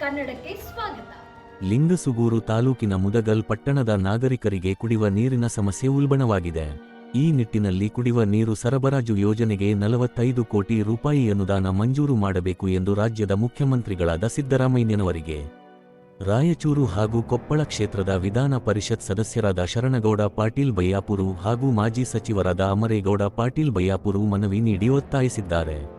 ಕನ್ನಡಕ್ಕೆ ಸ್ವಾಗತ. ಲಿಂಗಸುಗೂರು ತಾಲೂಕಿನ ಮುದಗಲ್ ಪಟ್ಟಣದ ನಾಗರಿಕರಿಗೆ ಕುಡಿಯುವ ನೀರಿನ ಸಮಸ್ಯೆ ಉಲ್ಬಣವಾಗಿದೆ. ಈ ನಿಟ್ಟಿನಲ್ಲಿ ಕುಡಿಯುವ ನೀರು ಸರಬರಾಜು ಯೋಜನೆಗೆ ನಲವತ್ತೈದು ಕೋಟಿ ರೂಪಾಯಿ ಅನುದಾನ ಮಂಜೂರು ಮಾಡಬೇಕು ಎಂದು ರಾಜ್ಯದ ಮುಖ್ಯಮಂತ್ರಿಗಳಾದ ಸಿದ್ದರಾಮಯ್ಯನವರಿಗೆ. ರಾಯಚೂರು ಹಾಗೂ ಕೊಪ್ಪಳ ಕ್ಷೇತ್ರದ ವಿಧಾನ ಪರಿಷತ್ ಸದಸ್ಯರಾದ ಶರಣಗೌಡ ಪಾಟೀಲ್ ಬಯ್ಯಾಪುರು ಹಾಗೂ ಮಾಜಿ ಸಚಿವರಾದ ಅಮರೇಗೌಡ ಪಾಟೀಲ್ ಬಯ್ಯಾಪುರು ಮನವಿ ನೀಡಿ ಒತ್ತಾಯಿಸಿದ್ದಾರೆ.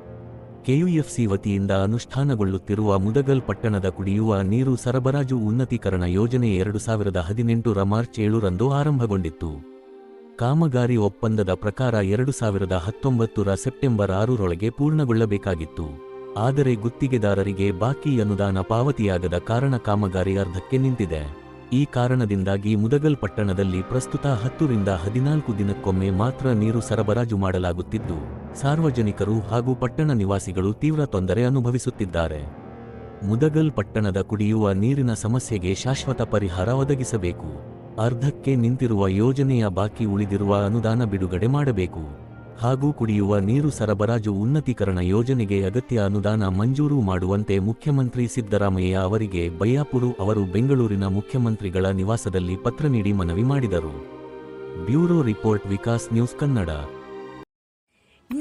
ಕೆಯುಎಫ್ಸಿ ವತಿಯಿಂದ ಅನುಷ್ಠಾನಗೊಳ್ಳುತ್ತಿರುವ ಮುದಗಲ್ ಪಟ್ಟಣದ ಕುಡಿಯುವ ನೀರು ಸರಬರಾಜು ಉನ್ನತೀಕರಣ ಯೋಜನೆ ಎರಡು ಸಾವಿರದ ಹದಿನೆಂಟರ ಮಾರ್ಚ್ ಏಳರಂದು ಆರಂಭಗೊಂಡಿತ್ತು. ಕಾಮಗಾರಿ ಒಪ್ಪಂದದ ಪ್ರಕಾರ ಎರಡು ಸಾವಿರದ ಹತ್ತೊಂಬತ್ತರ ಸೆಪ್ಟೆಂಬರ್ ಆರರೊಳಗೆ ಪೂರ್ಣಗೊಳ್ಳಬೇಕಾಗಿತ್ತು. ಆದರೆ ಗುತ್ತಿಗೆದಾರರಿಗೆ ಬಾಕಿ ಅನುದಾನ ಪಾವತಿಯಾಗದ ಕಾರಣ ಕಾಮಗಾರಿ ಅರ್ಧಕ್ಕೆ ನಿಂತಿದೆ. ಈ ಕಾರಣದಿಂದಾಗಿ ಮುದಗಲ್ ಪಟ್ಟಣದಲ್ಲಿ ಪ್ರಸ್ತುತ ಹತ್ತರಿಂದ ಹದಿನಾಲ್ಕು ದಿನಕ್ಕೊಮ್ಮೆ ಮಾತ್ರ ನೀರು ಸರಬರಾಜು ಮಾಡಲಾಗುತ್ತಿದ್ದು. ಸಾರ್ವಜನಿಕರು ಹಾಗೂ ಪಟ್ಟಣ ನಿವಾಸಿಗಳು ತೀವ್ರ ತೊಂದರೆ ಅನುಭವಿಸುತ್ತಿದ್ದಾರೆ. ಮುದಗಲ್ ಪಟ್ಟಣದ ಕುಡಿಯುವ ನೀರಿನ ಸಮಸ್ಯೆಗೆ ಶಾಶ್ವತ ಪರಿಹಾರ ಒದಗಿಸಬೇಕು. ಅರ್ಧಕ್ಕೆ ನಿಂತಿರುವ ಯೋಜನೆಯ ಬಾಕಿ ಉಳಿದಿರುವ ಅನುದಾನ ಬಿಡುಗಡೆ ಮಾಡಬೇಕು. ಹಾಗೂ ಕುಡಿಯುವ ನೀರು ಸರಬರಾಜು ಉನ್ನತೀಕರಣ ಯೋಜನೆಗೆ ಅಗತ್ಯ ಅನುದಾನ ಮಂಜೂರು ಮಾಡುವಂತೆ ಮುಖ್ಯಮಂತ್ರಿ ಸಿದ್ದರಾಮಯ್ಯ ಅವರಿಗೆ ಬಯ್ಯಾಪುರು ಅವರು ಬೆಂಗಳೂರಿನ ಮುಖ್ಯಮಂತ್ರಿಗಳ ನಿವಾಸದಲ್ಲಿ ಪತ್ರ ನೀಡಿ ಮನವಿ ಮಾಡಿದರು. Bureau report Vikas news Kannada.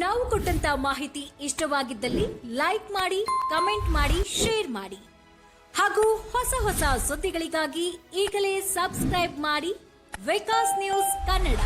ನಾವು ಕೊಟ್ಟಂತ ಮಾಹಿತಿ ಇಷ್ಟವಾಗಿದ್ದಲ್ಲಿ ಲೈಕ್ ಮಾಡಿ ಕಮೆಂಟ್ ಮಾಡಿ ಶೇರ್ ಮಾಡಿ. ಹಾಗೂ ಹೊಸ ಹೊಸ ಸುದ್ದಿಗಳಿಗಾಗಿ ಈಗಲೇ ಸಬ್ಸ್ಕ್ರೈಬ್ ಮಾಡಿ ವಿಕಾಸ್ ನ್ಯೂಸ್ ಕನ್ನಡ